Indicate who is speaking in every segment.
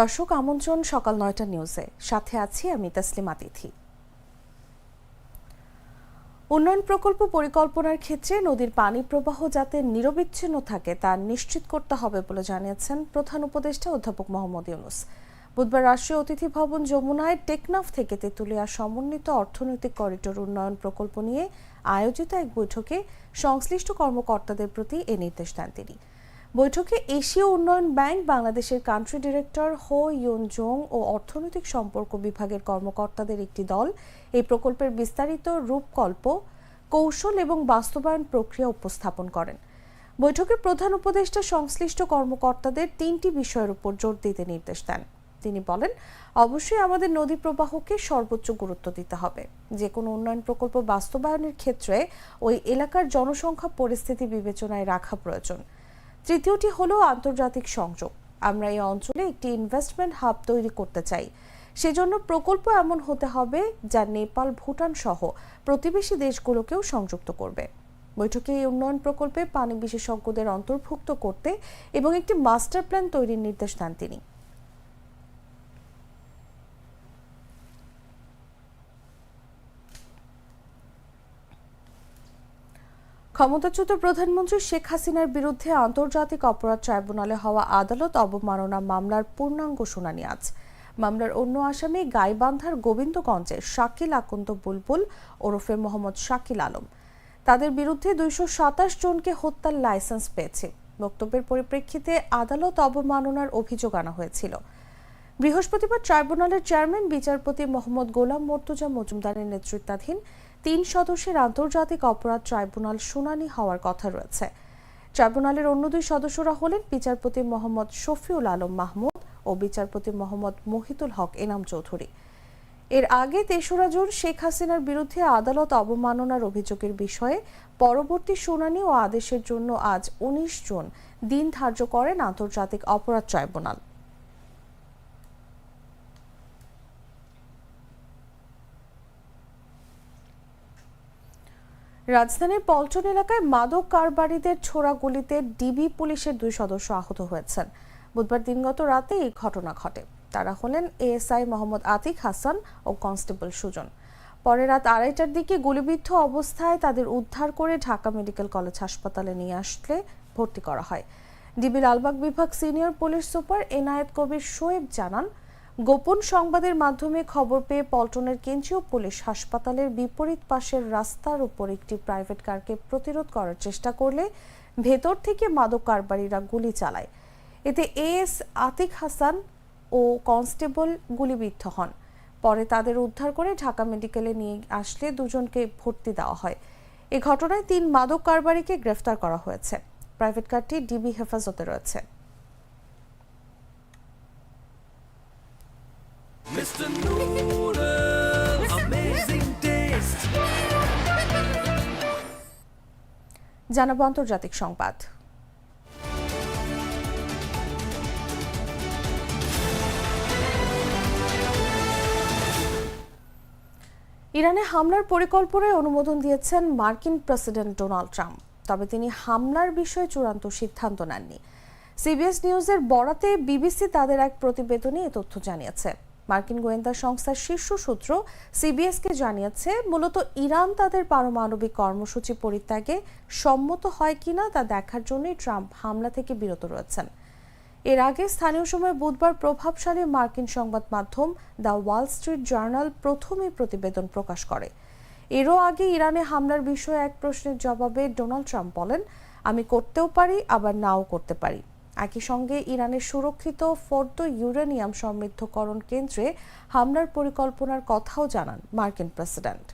Speaker 1: দর্শক আমন্ত্রণ সকাল নয়টা নিউজে। সাথে আছি আমি তাসলিমা তিথি। উন্নয়ন প্রকল্প পরিকল্পনার ক্ষেত্রে নদীর পানি প্রবাহ যাতে নিরবিচ্ছিন্ন থাকে, তা নিশ্চিত করতে হবে বলে জানিয়েছেন প্রধান উপদেষ্টা অধ্যাপক মোহাম্মদ ইউনুস। বুধবার রাষ্ট্রীয় অতিথি ভবন যমুনায় টেকনাফ থেকে তেঁতুলিয়া সমন্বিত অর্থনৈতিক করিডোর উন্নয়ন প্রকল্প নিয়ে আয়োজিত এক বৈঠকে সংশ্লিষ্ট কর্মকর্তাদের প্রতি এ নির্দেশ দেন তিনি। বৈঠকে এশীয় উন্নয়ন ব্যাংক, বাংলাদেশের country director Ho Yun Jong ও অর্থনৈতিক সম্পর্ক বিভাগের কর্মকর্তাদের একটি দল। এই প্রকল্পের বিস্তারিত রূপকল্প, কৌশল এবং বাস্তবায়ন প্রক্রিয়া উপস্থাপন করেন। বৈঠকে প্রধান উপদেষ্টা সংশ্লিষ্ট কর্মকর্তাদের তিনটি বিষয়ের উপর জোর দিতে নির্দেশ দেন। তিনি বলেন, অবশ্যই আমাদের নদী প্রবাহকে সর্বোচ্চ গুরুত্ব দিতে হবে। যে কোনো উন্নয়ন প্রকল্প বাস্তবায়নের ক্ষেত্রে ওই এলাকার জনসংখ্যা পরিস্থিতি বিবেচনায় রাখা প্রয়োজন। তৃতীয়টি হলো আন্তর্জাতিক সংযোগ। আমরা এই অঞ্চলে একটি ইনভেস্টমেন্ট হাব তৈরি করতে চাই। সেজন্য প্রকল্প এমন হতে হবে যা নেপাল, ভুটান সহ প্রতিবেশী দেশগুলোকেও সংযুক্ত করবে। বৈঠকে এই উন্নয়ন প্রকল্পে পানি বিশেষজ্ঞদের অন্তর্ভুক্ত করতে এবং একটি মাস্টার প্ল্যান তৈরির নির্দেশ দেন তিনি। ক্ষমতাচ্যুত প্রধানমন্ত্রী শেখ হাসিনার বিরুদ্ধে আন্তর্জাতিক অপরাধ ট্রাইব্যুনালে হওয়া আদালত অবমাননা মামলার পূর্ণাঙ্গ শুনানি আজ। মামলার অন্য আসামি গাইবান্ধার গোবিন্দগঞ্জের শাকিল আকন্দ বুলবুল, ওরফে মোহাম্মদ শাকিল আলম। তাদের বিরুদ্ধে দুইশো সাতাশ জনকে হত্যার লাইসেন্স পেয়েছে। বক্তব্যের পরিপ্রেক্ষিতে আদালত অবমাননার অভিযোগ আনা হয়েছিল। বৃহস্পতিবার ট্রাইব্যুনালের চেয়ারম্যান, বিচারপতি মোহাম্মদ গোলাম মর্তুজা মজুমদারের নেতৃত্বাধীন তিন সদস্যের আন্তর্জাতিক অপরাধ ট্রাইব্যুনাল শুনানি হওয়ার কথা রয়েছে। ট্রাইব্যুনালের অন্য দুই সদস্যরা হলেন বিচারপতি মোহাম্মদ শফিউল আলম মাহমুদ ও বিচারপতি মোহাম্মদ মহিতুল হক এনাম চৌধুরী। এর আগে তেসরা জুন শেখ হাসিনার বিরুদ্ধে আদালত অবমাননার অভিযোগের বিষয়ে পরবর্তী শুনানি ও আদেশের জন্য আজ উনিশ জুন দিন ধার্য করেন আন্তর্জাতিক অপরাধ ট্রাইব্যুনাল। রাজধানীর পল্টন এলাকায় মাদক কারবারিদের ছোড়া গুলিতে ডিবি পুলিশের দুই সদস্য আহত হয়েছেন। বুধবার দিনগত রাতে এই ঘটনা ঘটে। তারা হলেন এএসআই মোহাম্মদ আতিক হাসান ও কনস্টেবল সুজন। পরে রাত আড়াইটার দিকে গুলিবিদ্ধ অবস্থায় তাদের উদ্ধার করে ঢাকা মেডিকেল কলেজ হাসপাতালে নিয়ে আসলে ভর্তি করা হয়। ডিবি লালবাগ বিভাগ senior police super Enayet Kabir Shoaib জানান গোপন সংবাদের মাধ্যমে খবর পেয়ে পল্টনের কেন্দ্রীয় পুলিশ হাসপাতালের বিপরীত পাশের রাস্তার উপর একটি প্রাইভেট কারকে প্রতিরোধ করার চেষ্টা করলে ভেতর থেকে মাদক কারবারিরা গুলি চালায়। এতে এএস আতিক হাসান ও কনস্টেবল গুলিবিদ্ধ হন। পরে তাদের উদ্ধার করে ঢাকা মেডিকেলে নিয়ে আসলে দুজনকে ভর্তি দেওয়া হয়। এ ঘটনায় তিন মাদক কারবারিকে গ্রেফতার করা হয়েছে। প্রাইভেট কারটি ডিবি হেফাজতে রয়েছে।
Speaker 2: Mr. Noodle, amazing taste.
Speaker 1: জানাব আন্তর্জাতিক সংবাদ ইরানে হামলার পরিকল্পনায় অনুমোদন দিয়েছেন মার্কিন প্রেসিডেন্ট ডোনাল্ড ট্রাম্প তবে তিনি হামলার বিষয়ে চূড়ান্ত সিদ্ধান্ত নেননি সিবিএস নিউজের বরাতে বিবিসি তাদের এক প্রতিবেদনে এ তথ্য জানিয়েছে মার্কিন গোয়েন্দা সংস্থার শীর্ষ সূত্র সিবিএসকে জানিয়েছে, মূলত ইরান তাদের পারমাণবিক কর্মসূচি পরিত্যাগে সম্মত হয় কিনা তা দেখার জন্যই ট্রাম্প হামলা থেকে বিরত রয়েছেন। এর আগে স্থানীয় সময় বুধবার প্রভাবশালী মার্কিন সংবাদ মাধ্যম দ্য ওয়াল স্ট্রিট জার্নাল প্রথম এই প্রতিবেদন প্রকাশ করে। এরও আগে ইরানে হামলার বিষয়ে এক প্রশ্নের জবাবে ডোনাল্ড ট্রাম্প বলেন, আমি করতেও পারি, আবার নাও করতে পারি। একই সঙ্গে ইরানের সুরক্ষিত ফোর্দ ইউরেনিয়াম সমৃদ্ধকরণ কেন্দ্রে হামলার পরিকল্পনার কথাও জানান মার্কিন প্রেসিডেন্ট।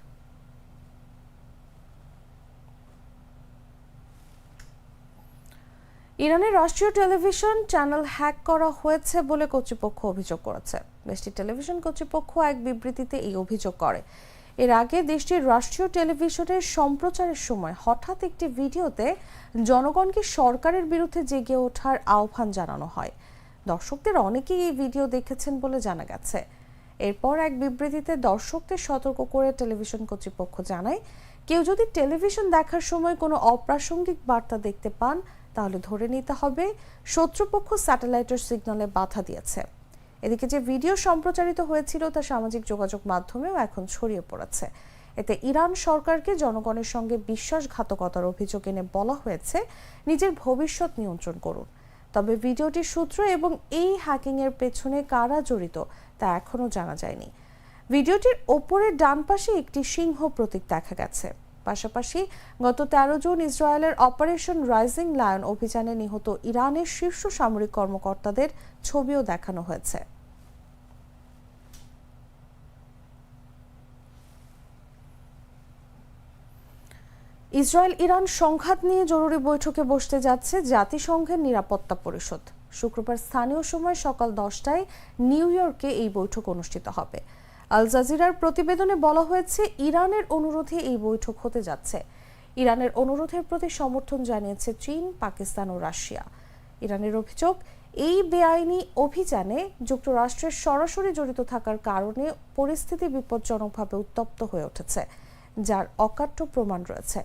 Speaker 1: ইরানের রাষ্ট্রীয় টেলিভিশন চ্যানেল হ্যাক করা হয়েছে বলে কর্তৃপক্ষ অভিযোগ করেছে। দেশটির টেলিভিশন কর্তৃপক্ষ এক বিবৃতিতে এই অভিযোগ করে। এর আগে দেশটির রাষ্ট্রীয় টেলিভিশনের সম্প্রচারের সময় হঠাৎ একটি ভিডিওতে জনগণকে সরকারের বিরুদ্ধে জেগে ওঠার আহ্বান জানানো হয়। দর্শকদের অনেকেই এই ভিডিও দেখেছেন বলে জানা গেছে। এরপর এক বিবৃতিতে দর্শকদের সতর্ক করে টেলিভিশন কর্তৃপক্ষ জানায়, কেউ যদি টেলিভিশন দেখার সময় কোনো অপ্রাসঙ্গিক বার্তা দেখতে পান, তাহলে ধরে নিতে হবে শত্রুপক্ষ স্যাটেলাইটের সিগন্যালে বাধা দিয়েছে। এদিকে যে ভিডিও সম্প্রচারিত হয়েছিল তা সামাজিক যোগাযোগ মাধ্যমেও এখন ছড়িয়ে পড়েছে। এতে ইরান সরকারকে জনগণের সঙ্গে বিশ্বাসঘাতকতার অভিযোগ এনে বলা হয়েছে, নিজের ভবিষ্যৎ নিয়ন্ত্রণ করুন। তবে ভিডিওটির সূত্র এবং এই হ্যাকিং এর পেছনে কারা জড়িত তা এখনও জানা যায়নি। ভিডিওটির ওপরের ডান পাশে একটি সিংহ প্রতীক দেখা গেছে। পাশাপাশি গত তেরো জুন ইসরায়েলের অপারেশন রাইজিং লায়ন অভিযানে নিহত ইরানের শীর্ষ সামরিক কর্মকর্তাদের ছবিও দেখানো হয়েছে। ইসরায়েল ইরান সংঘাত নিয়ে জরুরি বৈঠকে বসতে যাচ্ছে জাতিসংঘের নিরাপত্তা পরিষদ। শুক্রবার স্থানীয় সময় সকাল দশটায় নিউ ইয়র্কে এই বৈঠক অনুষ্ঠিত হবে। আল জাজিরার প্রতিবেদনে বলা হয়েছে, ইরানের অনুরোধে এই বৈঠক হতে যাচ্ছে। ইরানের অনুরোধের প্রতি সমর্থন জানিয়েছে চীন, পাকিস্তান ও রাশিয়া। ইরানের অভিযোগ, এই বেআইনি অভিযানে যুক্তরাষ্ট্রের সরাসরি জড়িত থাকার কারণে পরিস্থিতি বিপজ্জনকভাবে উত্তপ্ত হয়ে উঠেছে, যার অকাট্য প্রমাণ রয়েছে।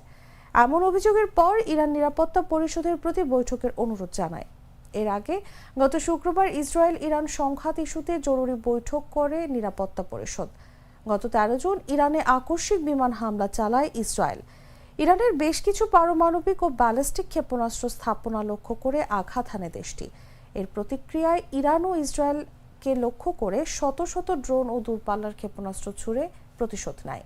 Speaker 1: এমন অভিযোগের পর ইরান নিরাপত্তা পরিষদের প্রতি বৈঠকের অনুরোধ জানায়। এর আগে গত শুক্রবার ইসরায়েল ইরান সংঘাত ইস্যুতে জরুরি বৈঠক করে নিরাপত্তা পরিষদ। গত তেরো জুন ইরানে আকস্মিক বিমান হামলা চালায় ইসরায়েল। ইরানের বেশ কিছু পারমাণবিক ও ব্যালিস্টিক ক্ষেপণাস্ত্র স্থাপনা লক্ষ্য করে আঘাত হানে দেশটি। এর প্রতিক্রিয়ায় ইরান ও ইসরায়েলকে লক্ষ্য করে শত শত ড্রোন ও দূরপাল্লার ক্ষেপণাস্ত্র ছুড়ে প্রতিশোধ নেয়।